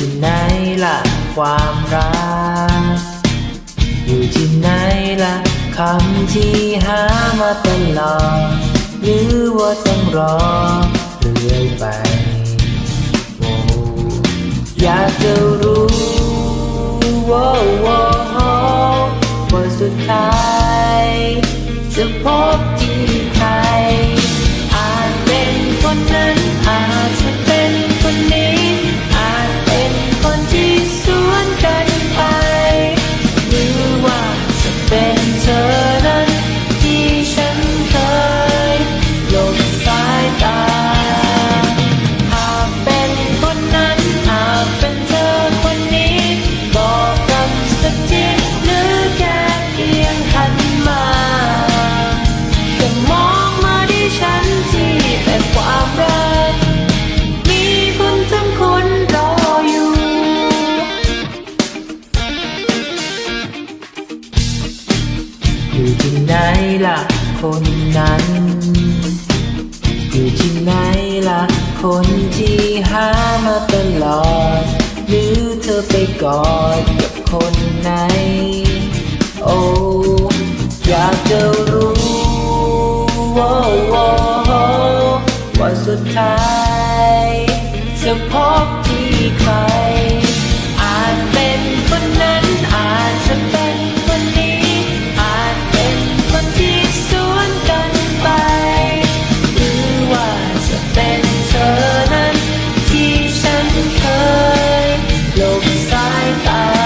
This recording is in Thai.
ที่ไหนล่ะความรัก อยู่ที่ไหนล่ะคำที่หามาตลอดหรือว่าต้องรอเรื่อยไปโอ้อยากจะรู้ว่าว่าว่าสุดท้ายจะพบที่ อยู่ที่ไหนล่ะคนนั้น อยู่ที่ไหนล่ะคนที่หามาตลอด หรือเธอไปกอดกับคนไหน โอ้อยากจะรู้ว่าว่าว่าสุดท้ายจะพบที่ใคร cantar.